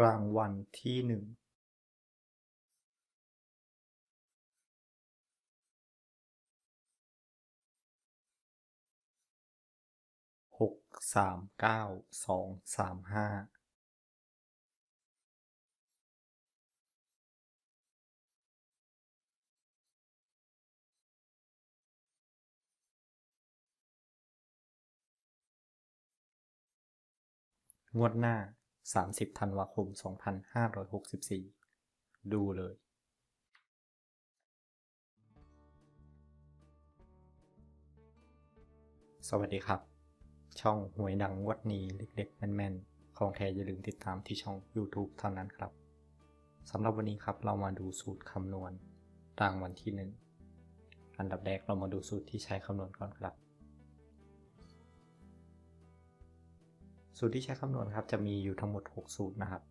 รางวัลที่หนึ่งหกสามเก้าสองสามห้างวดหน้า 30ธันวาคม 2564 ดูเลย สวัสดีครับ ช่องหวยดังงวดนี้เล็กๆ แม่นๆ ของแท้อย่าลืมติดตามที่ช่อง YouTube เท่านั้นครับสำหรับวันนี้ครับเรามาดูสูตรคำนวณรางวัลที่ 1 อันดับแรกเรามาดูสูตรที่ใช้คำนวณก่อนครับ สูตรที่ใช้คำนวณครับจะมีอยู่ทั้งหมด 6 สูตรนะครับ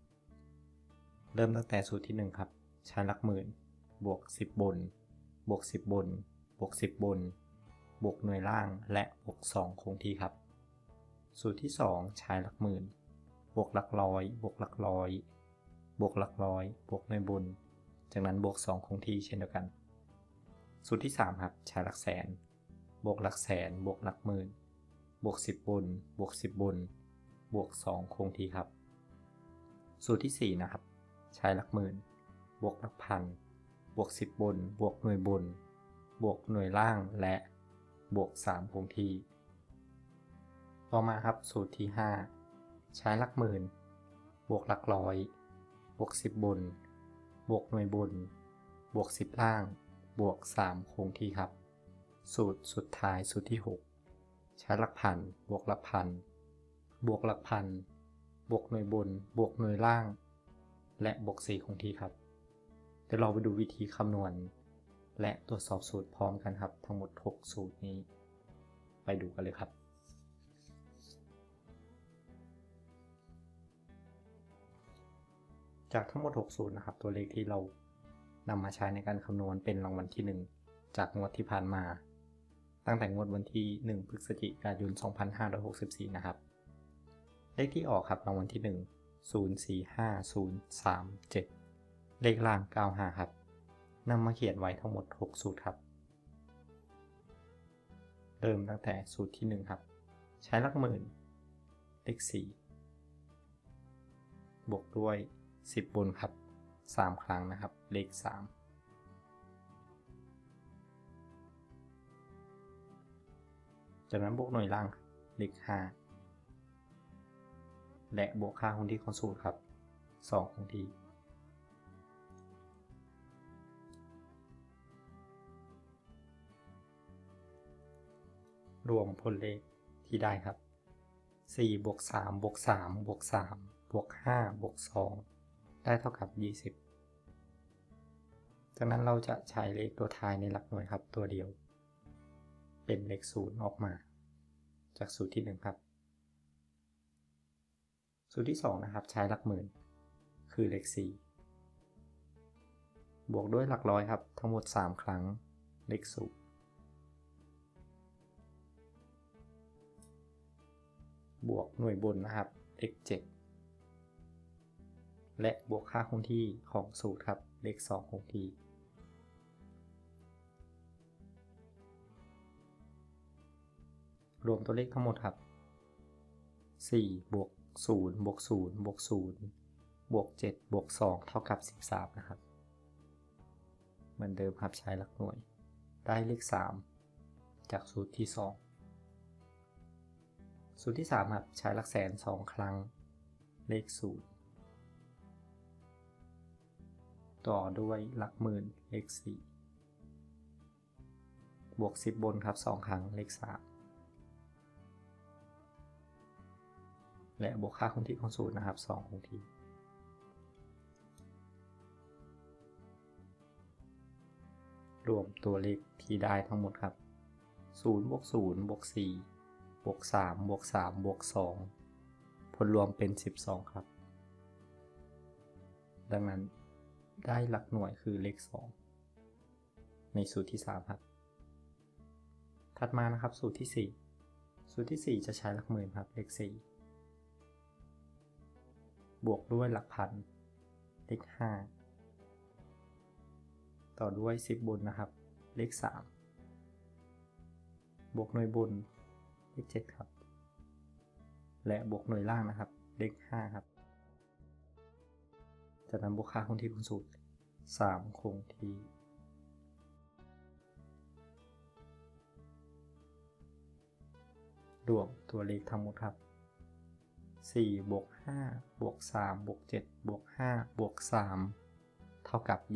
เริ่มตั้งแต่สูตรที่ 1 ครับ ใช้หลักหมื่น บวก 10 บน บวก 10 บน บวก 10 บน บวกหน่วยล่างและบวก 2 คงที่ครับ สูตรที่ 2 ใช้หลักหมื่น บวกหลักร้อย บวกหลักร้อย บวกหลักร้อย บวกหน่วยบน จากนั้นบวก 2 คงที่เช่นเดียวกัน สูตรที่ 3 ครับ ใช้หลักแสน บวกหลักแสน บวกหลักหมื่น บวก 10 บน บวก 10 บน บวก 2 คงที่ครับ สูตรที่ 4 นะครับ ใช้หลักหมื่น บวกหลักพัน บวก 10 บน บวกหน่วยบน บวกหน่วยล่าง และบวก 3 คงที่ ต่อมาครับ สูตรที่ 5 ใช้หลักหมื่น บวกหลักร้อย บวก 10 บน บวกหน่วยบน บวก 10 ล่าง บวก 3 คงที่ครับ สูตรสุดท้าย สูตรที่ 6 ใช้หลักพัน บวกหลักพัน บวกหลักพัน บวกหน่วยบน บวกหน่วยล่าง และบวก4คงที่ครับ เดี๋ยวเราไปดูวิธีคำนวณ และตรวจสอบสูตรพร้อมกันครับ ทั้งหมด 6 สูตรนี้ ไปดูกันเลยครับจากทั้งหมด 6 สูตรนะครับ ตัวเลขที่เรานำมาใช้ในการคำนวณเป็นรางวัลที่ 1 จากงวดที่ผ่านมา ตั้งแต่งวดวันที่ 1 พฤศจิกายน 2564 นะครับ เลขที่ออกครับรางวัลที่ 1 045037 เลขล่าง 95 ครับนำมาเขียนไว้ทั้งหมด 6 สูตรครับ เริ่มตั้งแต่สูตรที่ 1 ครับ ใช้หลักหมื่น เลข 4 บวกด้วย 10 บนครับ 3 ครั้งนะครับ เลข 3จากนั้นบวกหน่วยล่างเลข5 และบวกค่าคงที่ของสูตรครับ 2 คงที่ รวมผลเลขที่ได้ครับ 4 บวก 3 บวก 3 บวก 3 บวก 5 บวก 2 ได้เท่ากับ 20 จากนั้นเราจะใช้เลขตัวท้ายในหลักหน่วยครับตัวเดียว เป็นเลขศูนย์ออกมา จากสูตรที่ 1 ครับ สูตรที่ 2 นะครับ ใช้หลักหมื่น คือเลข4บวกด้วยหลักร้อยครับ ทั้งหมด 3 ครั้ง เลขศูนย์บวกหน่วยบนนะครับเลข7และบวกค่าคงที่ของสูตรครับ เลข 2 คงที่ รวมตัวเลขทั้งหมดครับ 4 บวก 0บวก0บวก0บวก7บวก2เท่ากับ 13 นะครับ เหมือนเดิมครับใช้หลักหน่วย ได้เลข 3 จากสูตรที่ 2 สูตรที่3ครับใช้หลักแสน 2 ครั้ง เลข 0 ต่อด้วยหลักหมื่นเลข 4 บวก 10 บนครับ 2 ครั้งเลข 3 และบวกค่าคงที่ของสูตรนะครับ 2 คงที่ รวมตัวเลขที่ได้ทั้งหมดครับ 0 บวก 0 บวก 4 บวก 3 บวก 3 บวก 2 ผลรวมเป็น 12 ครับ ดังนั้นได้หลักหน่วยคือเลข 2 ในสูตรที่ 3 ครับ ถัดมานะครับสูตรที่ 4 สูตรที่ 4 จะใช้หลักหมื่นครับเลข 4 บวกด้วยหลักพันเลขห้าต่อด้วยสิบบนนะครับ เลขสามบวกหน่วยบน เลขเจ็ดครับ และบวกหน่วยล่างนะครับ เลขห้าครับ จากนั้นบวกค่าคงที่คูณสูตรสามคงที่รวมตัวเลขทั้งหมดครับ 4บวก5บวก3บวก7บวก5บวก3เท่ากับ 27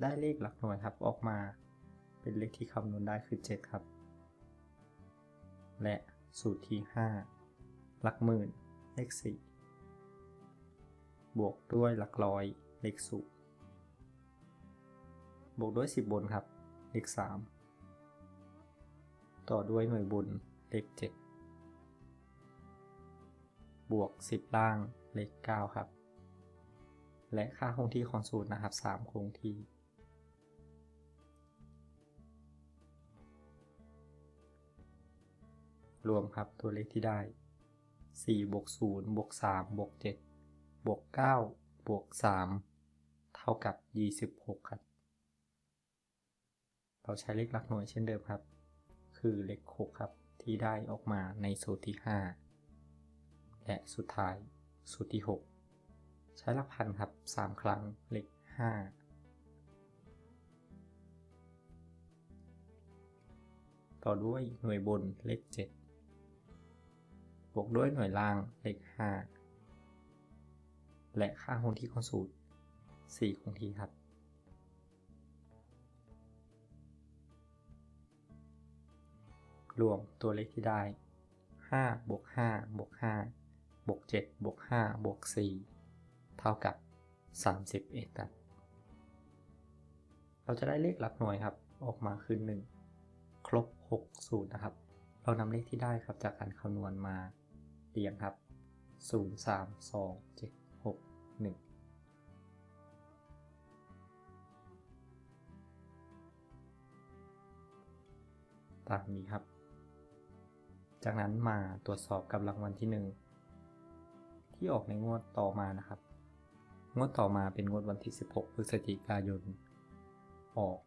ได้เลขหลักหน่วยครับออกมาเป็นเลขที่คำนวณได้คือ 7 ครับ และสูตรที่ 5 หลักหมื่นเลข 4 บวกด้วยหลักร้อยเลขสูตรบวกด้วย 10 บนครับ เลข 3 ต่อด้วยหน่วยบน เลข 7 บวก 10 ล่างเลข 9 ครับ และค่าคงที่ของสูตรนะครับ 3 คงที่ รวมครับตัวเลขที่ได้ 4 บวก 0 บวก 3 บวก 7 บวก 9 บวก 3 เท่ากับ 26 ครับ เราใช้เลขหลักหน่วยเช่นเดิมครับ คือเลข 6 ครับ ที่ได้ออกมาในสูตรที่ 5 และสุดท้ายสูตรที่ 6 ใช้หลักพันครับ 3 ครั้งเลข5 ต่อด้วยหน่วยบนเลข 7 บวกด้วยหน่วยล่างเลข 5 และค่าคงที่ของสูตร4คงที่ครับ รวมตัวเลขที่ได้5บวก5บวก5บวก7บวก5บวก4เท่ากับ 31ครับเราจะได้เลขหลักหน่วยครับ ออกมาคือ 1 ครบ6สูตรนะครับ เรานำเลขที่ได้ครับจากการคำนวณมาเรียงครับ 0 3 2 7 6 1ตามนี้ครับ จากนั้นมาตรวจสอบกับรางวัลที่ 1 ที่ออกในงวดต่อมานะครับ งวดต่อมาเป็นงวดวันที่ 16 พฤศจิกายน ออก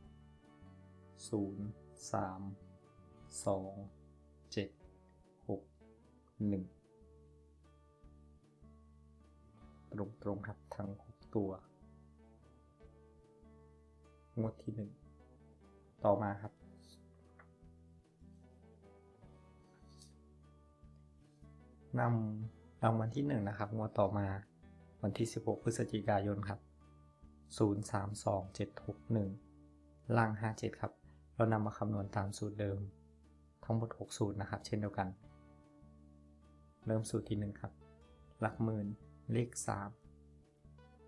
0 3 2 7 6 1 ตรงตรงๆครับทั้ง 6 ตัว งวดที่ 1 ต่อมาครับ นำรางวัลที่ 1 นะครับงวดต่อมาวันที่ 16 พฤศจิกายนครับ 032761 ล่าง 57 ครับ เรานำมาคำนวณตามสูตรเดิม ทั้งหมด 6 สูตรนะครับ เช่นเดียวกัน เริ่มสูตรที่ 1 ครับ หลักหมื่นเลข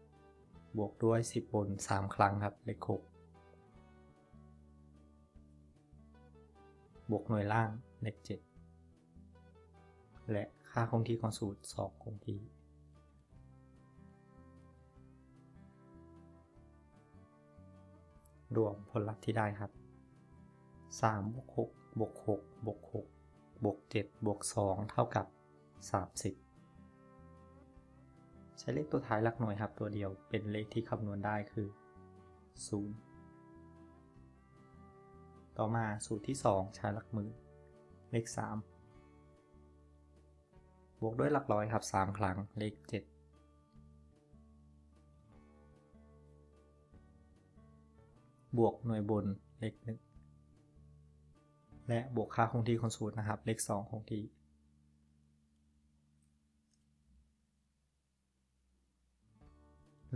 3 บวกด้วย 10 บน 3 ครั้งครับ เลข 6 บวกหน่วยล่างเลข 7 และ ค่าคงที่ของสูตร 2 คงที่ รวมผลลัพธ์ที่ได้ครับ3บวก6บวก6บวก6บวก7บวก2เท่ากับ 30 ใช้เลขตัวท้ายหลักหน่วยครับ ตัวเดียวเป็นเลขที่คำนวณได้คือ 0 ต่อมาสูตรที่ 2 ใช้หลักหมื่นเลข 3 บวกด้วยหลักร้อยครับ 3 ครั้งเลข 7บวกหน่วยบนเลข1และบวกค่าคงที่ของสูตรนะครับ เลข2คงที่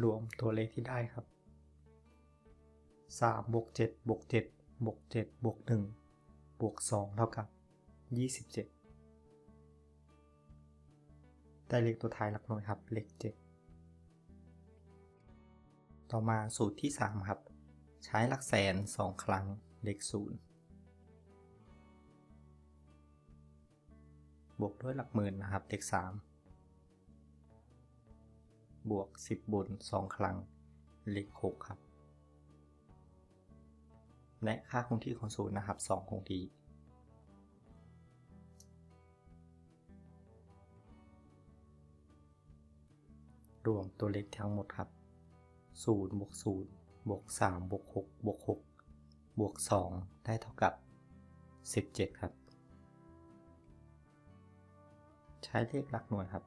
รวมตัวเลขที่ได้ครับ3บวก7บวก7บวก7บวก1บวก2เท่ากับ 27 ได้เลขตัวท้ายหลักหน่วยครับ เลข 7 ต่อมาสูตรที่ 3 ครับ ใช้หลักแสน 2 ครั้ง เลข 0 บวกด้วยหลักหมื่นนะครับ เลข 3 บวก 10 บน 2 ครั้ง เลข 6 ครับ และค่าคงที่ของสูตรนะครับ 2 คงที่ รวมตัวเลขทั้งหมดครับ0บวก0บวก3บวก6บวก6บวก 2 ได้เท่ากับ 17 ครับ ใช้เลขหลักหน่วยครับ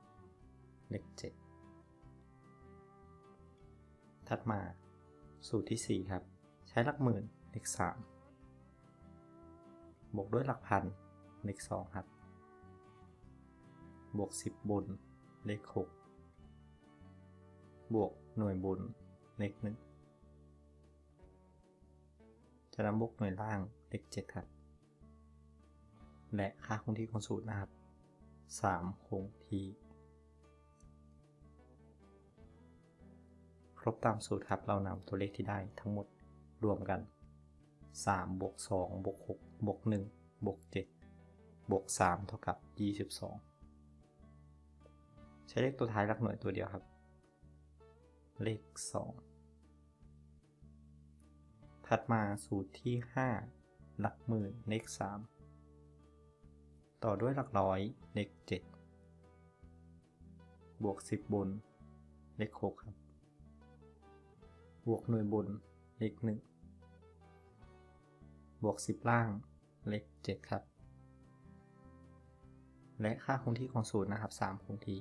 เลข 7 ถัดมาสูตรที่ 4 ครับ ใช้หลักหมื่นเลข 3 บวกด้วยหลักพันเลข 2 ครับ บวก 10 บนเลข 6 บวกหน่วยบนเลข1จะนำบวกหน่วยล่างเลข7ครับ และค่าคงที่ของสูตรนะครับ3คงที่ครบตามสูตรครับเรานำตัวเลขที่ได้ทั้งหมดรวมกัน3บวก2บวก6บวก1บวก7บวก3เท่ากับ 22 ใช้เลขตัวท้ายหลักหน่วยตัวเดียวครับ เลข 2 ถัดมาสูตรที่ 5 หลักหมื่นเลข 3 ต่อด้วยหลักร้อยเลข 7 บวก 10 บน เลข 6 ครับ บวกหน่วยบน เลข 1 บวก 10 ล่าง เลข 7 ครับ และค่าคงที่ของสูตรนะครับ 3 คงที่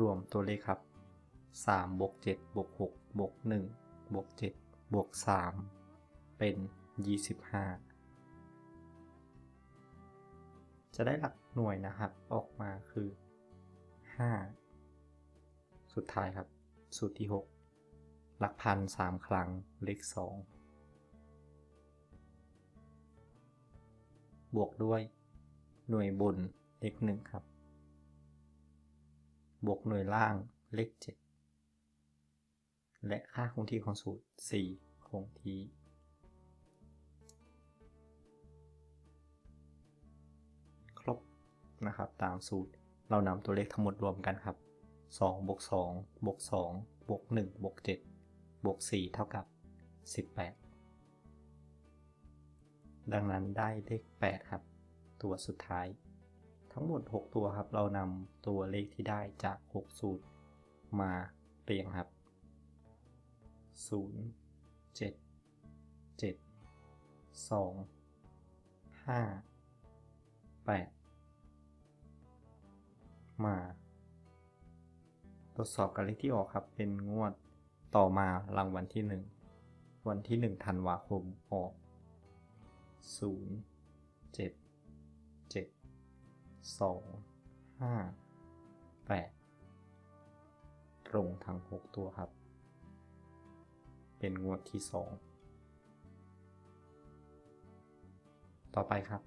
รวมตัวเลขครับ3บวก7บวก6บวก1บวก7บวก3เป็น 25 จะได้หลักหน่วยนะครับออกมาคือ 5 สุดท้ายครับ สูตรที่ 6 หลักพัน3ครั้งเลข 2 บวกด้วยหน่วยบนเลข1ครับ บวกหน่วยล่างเลข 7 และค่าคงที่ของสูตร 4 คงที่ ครบนะครับตามสูตรเรานำตัวเลขทั้งหมดรวมกันครับ2บวก2บวก2บวก1บวก7บวก4เท่ากับ 18 ดังนั้นได้เลข 8 ครับ ตัวสุดท้าย ทั้งหมด 6 ตัวครับ เรานำตัวเลขที่ได้จาก 6 สูตร มาเรียงครับ 0 7 7 2 5 8 มา ตรวจสอบกันเลขที่ออกครับ เป็นงวดต่อมารางวัลที่ 1 วันที่1ธันวาคมออก 0 7 7 2 5 8ตรงทั้ง6ตัวครับ เป็นงวดที่2ต่อไปครับ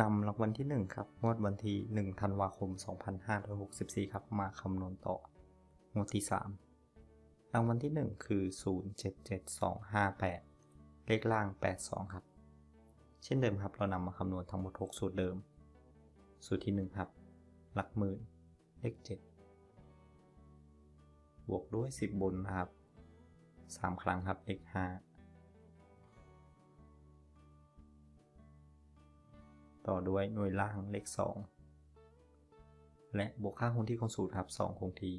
นำรางวัลที่ 1 ครับ งวดวันที่1ธันวาคม 2564 ครับ มาคำนวณต่อ งวดที่ 3 รางวัลที่ 1 คือ 077258 เลขล่าง 82 ครับ เช่นเดิมครับ เรานำมาคำนวณทั้งหมด 6 สูตรเดิม สูตรที่ 1 ครับ หลักหมื่น เลข 7 บวกด้วย 10 บนนะครับ 3 ครั้งครับ เลข 5 ต่อด้วยหน่วยล่างเลข 2 และบวกค่าคงที่ของสูตรครับ 2 คงที่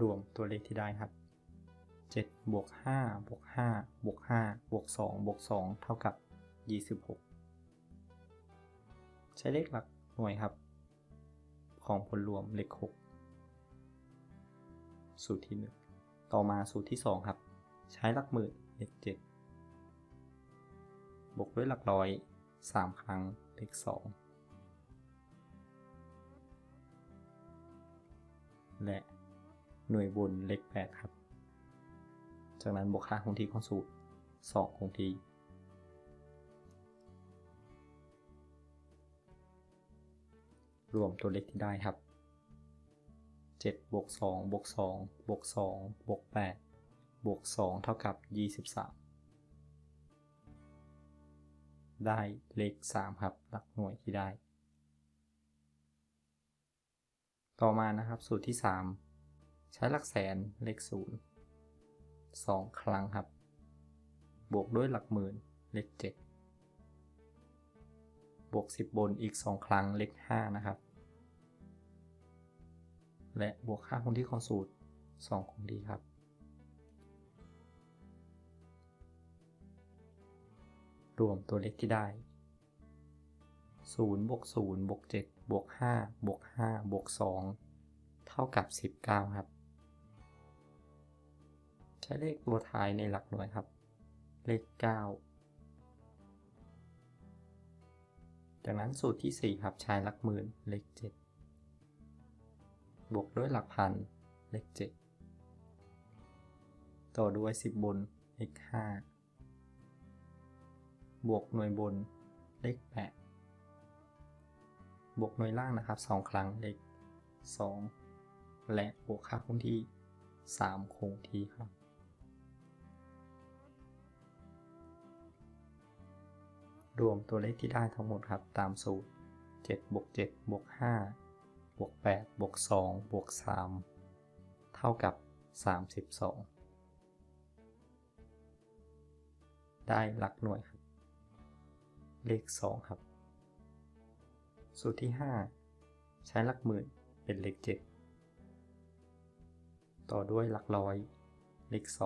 รวมตัวเลขที่ได้ครับ7บวก5บวก5บวก5บวก2บวก2เท่ากับ 26 ใช้เลขหลักหน่วยครับ ของผลรวมเลข 6 สูตรที่ 1 ต่อมาสูตรที่ 2 ครับ ใช้หลักหมื่นเลข 7 บวกด้วยหลักร้อย 3 ครั้งเลข 2 และ หน่วยบนเลข8ครับ จากนั้นบวกค่าคงที่ของสูตร2คงที่รวมตัวเลขที่ได้ครับ7บวก2บวก2บวก2บวก8บวก2เท่ากับ 23บได้เลข 3 ครับหลักหน่วยที่ได้ ต่อมานะครับสูตรที่ 3 ใช้หลักแสนเลข0 2ครั้งครับ บวกด้วยหลักหมื่นเลข7บวก10 บนอีก 2 ครั้งเลข5นะครับ และบวกค่าคงที่ของสูตร 2 คงที่ครับ รวมตัวเลขที่ได้ 0 บวก 0 บวก 7 บวก 5 บวก 5 บวก 2 เท่ากับ 19 ครับ ใช้เลขตัวท้ายในหลักหน่วยครับ เลข 9 จากนั้นสูตรที่ 4 ครับใช้หลักหมื่นเลข 7 บวกด้วยหลักพันเลข 7 ต่อด้วย 10 บนเลข 5 บวกหน่วยบนเลข 8 บวกหน่วยล่างนะครับ 2 ครั้งเลข 2 และบวกค่าคงที่ 3 คงที่ครับ รวมตัวเลขที่ได้ทั้งหมดครับตามสูตร7บวก7บวก5บวก8บวก2บวก3เท่ากับ 32 ได้หลักหน่วยครับ เลข 2 ครับ สูตรที่ 5 ใช้หลักหมื่นเป็นเลข 7 ต่อด้วยหลักร้อยเลข 2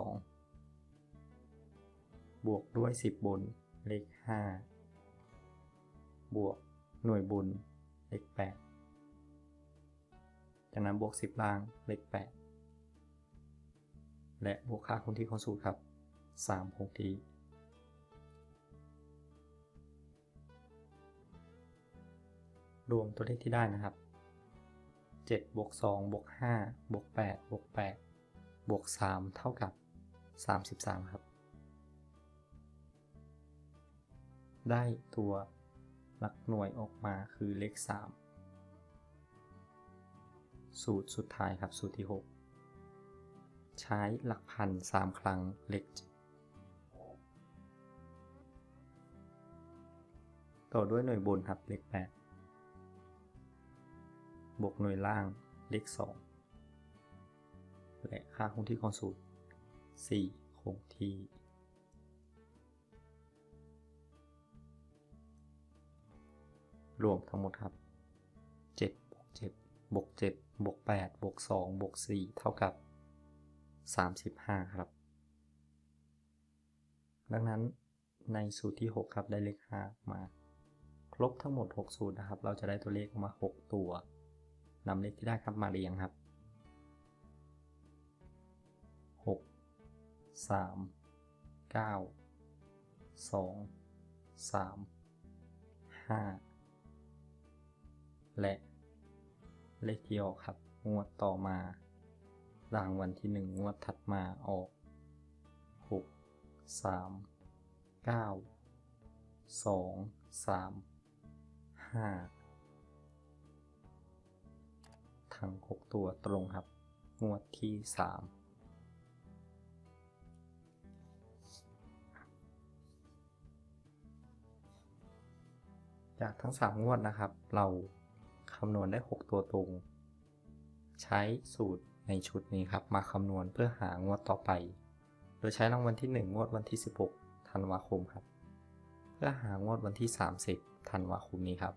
บวกด้วย 10 บนเลข 5 บวกหน่วยบุญเลข8จากนั้นบวก 10 ล่างเลข 8 และบวกค่าคงที่ของสูตรครับ 3 คงที่รวมตัวเลขที่ได้นะครับ 7 บวก 2 บวก 5 บวก 8 บวก 8 บวก 3 เท่ากับ 33 ครับ ได้ตัว หลักหน่วยออกมาคือเลข 3 สูตรสุดท้ายครับสูตรที่ 6 ใช้หลักพัน3ครั้งเลขต่อด้วยหน่วยบนครับเลข 8 บวกหน่วยล่างเลข 2 และค่าคงที่ของสูตร 4 คงที่ รวมทั้งหมดครับ7บวก7บวก7บวก8บวก2บวก4เท่ากับ 35 ครับ ดังนั้นในสูตรที่ 6 ครับได้เลข 5 มาครบทั้งหมด 6 สูตรนะครับ เราจะได้ตัวเลขออกมา 6 ตัวนำเลขที่ได้ครับมาเรียงครับ 6 3 9 2 3 5 และเลขที่ออกครับงวดต่อมารางวัลที่1งวดถัดมาออก 6 3 9 2 3 5 ทั้ง 6 ตัวตรงครับ งวดที่ 3จากทั้ง 3 งวดนะครับ เรา คำนวณได้ 6 ตัวตรง ใช้สูตรในชุดนี้ครับ มาคำนวณเพื่อหางวดต่อไป โดยใช้รางวัลที่ 1 งวดวันที่ 16 ธันวาคมครับ เพื่อหางวดวันที่ 30 ธันวาคมนี้ครับ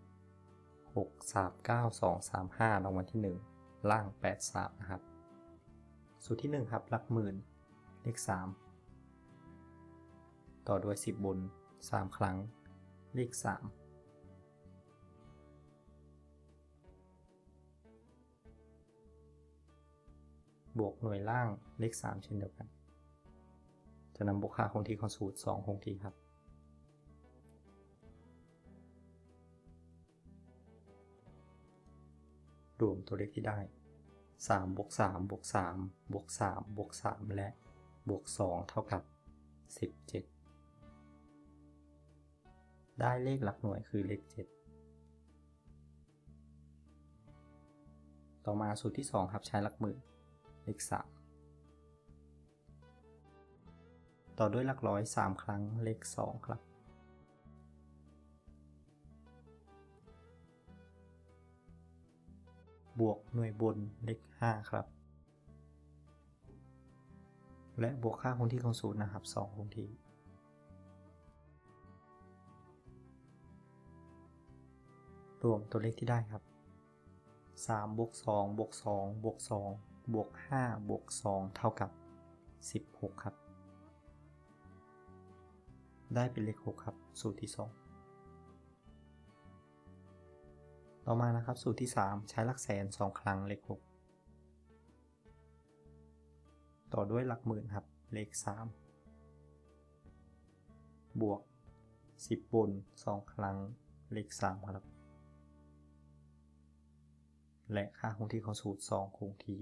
6 3 9 2 3 5รางวัลที่ 1 ล่าง 8 3 นะครับ สูตรที่ 1 ครับหลักหมื่น เลข 3 ต่อด้วย 10 บน 3 ครั้ง เลข 3 บวกหน่วยล่างเลข 3 เช่นเดียวกัน จะนำบวกค่าคงที่ของสูตร 2 คงที่ครับ รวมตัวเลขที่ได้ 3 บวก 3 บวก 3 บวก 3 บวก 3 และบวก 2 เท่ากับ 17ได้เลขหลักหน่วยคือเลข 7 ต่อมาสูตรที่ 2 ครับใช้หลักหมื่น เ3ต่อด้วยหลักร้อย 3 ครั้งเลข 2 ครับ บวกหน่วยบนเลข 5 ครับ และบวกค่าคงที่ของสูตรนะครับ 2 คงที่รวมตัวเลขที่ได้ครับ3บวก2บวก2บวก2 บวก5บวก2เท่ากับ 16 ครับ ได้เป็นเลข 6 ครับ สูตรที่ 2 ต่อมานะครับสูตรที่ 3 ใช้หลักแสน 2 ครั้งเลข 6 ต่อด้วยหลักหมื่นครับ เลข 3 บวก 10 บน 2 ครั้ง เลข 3 ครับและค่าคงที่ของสูตร 2 คงที่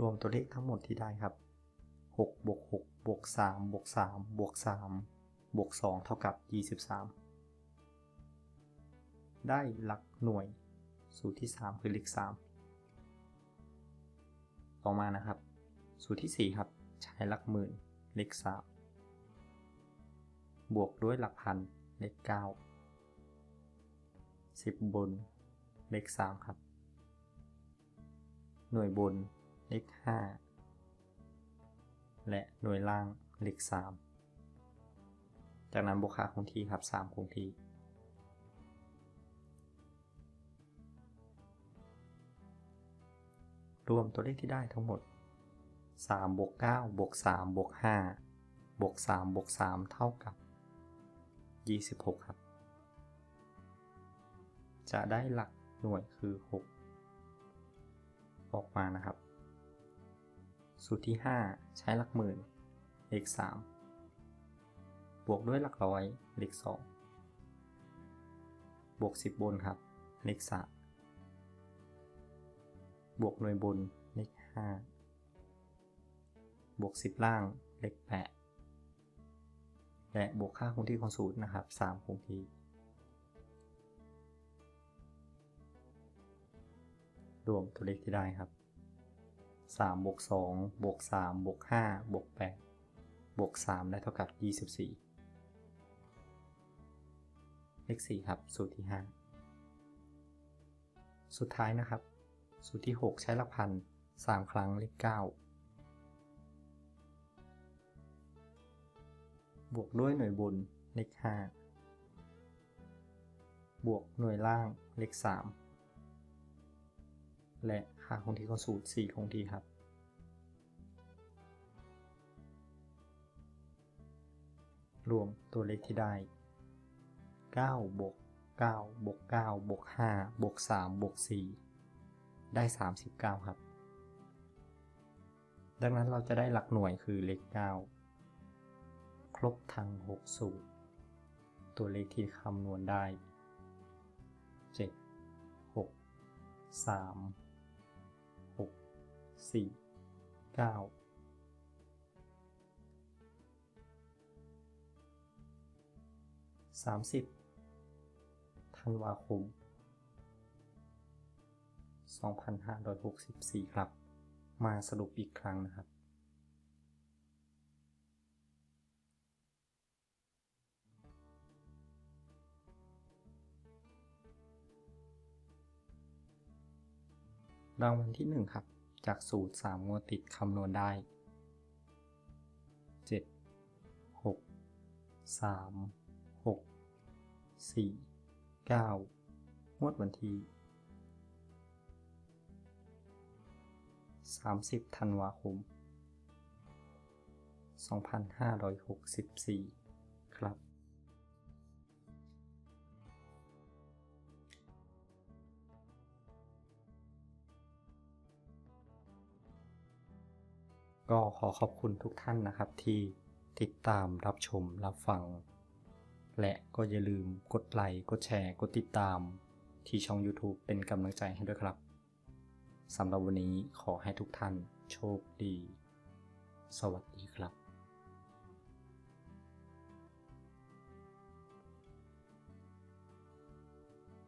รวมตัวเลขทั้งหมดที่ได้ครับ6บวก6บวก3บวก3บวก3บวก2เท่ากับ 23 ได้หลักหน่วย สูตรที่ 3 คือเลข3ต่อมานะครับ สูตรที่ 4 ครับ ใช้หลักหมื่นเลข3บวกด้วยหลักพันเลข9 10 บนเลข3ครับ หน่วยบน เลข 5 และหน่วยล่างเลข 3 จากนั้นบวกค่าคงที่ครับ 3 คงที่ รวมตัวเลขที่ได้ทั้งหมด 3 บวก 9 บวก 3 บวก 5 บวก 3 บวก 3 เท่ากับ 26 ครับ จะได้หลักหน่วยคือ 6 ออกมานะครับ สูตรที่ 5 ใช้หลักหมื่นเลข3บวกด้วยหลักร้อยเลข2บวก 10 บนครับเลข3บวกหน่วยบนเลข5บวก 10 ล่างเลข8และบวกค่าคงที่ของสูตรนะครับ3คงที่รวมตัวเลขที่ได้ครับ 3บวก2บวก3บวก5บวก8บวก3ได้เท่ากับ 24เลข4ครับ สูตรที่ 5 สุดท้ายนะครับ สูตรที่ 6 ใช้หลักพัน3ครั้งเลข9บวกด้วยหน่วยบนเลข5บวกหน่วยล่างเลข3และาคงที่ของสูตร4คงที่ครับ รวมตัวเลขที่ได้9บวก9บวก9บวก5บวก3บวก4ได้ 39 ครับ ดังนั้นเราจะได้หลักหน่วยคือเลข 9 ครบทั้ง6สูตร ตัวเลขที่คำนวณได้ 7 6 3 6 4 9 30ธันวาคม 2564 ครับ มาสรุปอีกครั้งนะครับ รางวัลที่ 1 ครับ จากสูตร 3 งวดติดคำนวณได้ 7 6 3 6 4 9 งวดวันที่ 30 ธันวาคม 2564 ครับ ก็ขอขอบคุณทุกท่านนะครับที่ติดตามรับชมรับฟัง และก็อย่าลืมกดไลค์กดแชร์ กดติดตามที่ช่อง YouTube เป็นกำลังใจให้ด้วยครับสำหรับวันนี้ขอให้ทุกท่านโชคดี สวัสดีครับ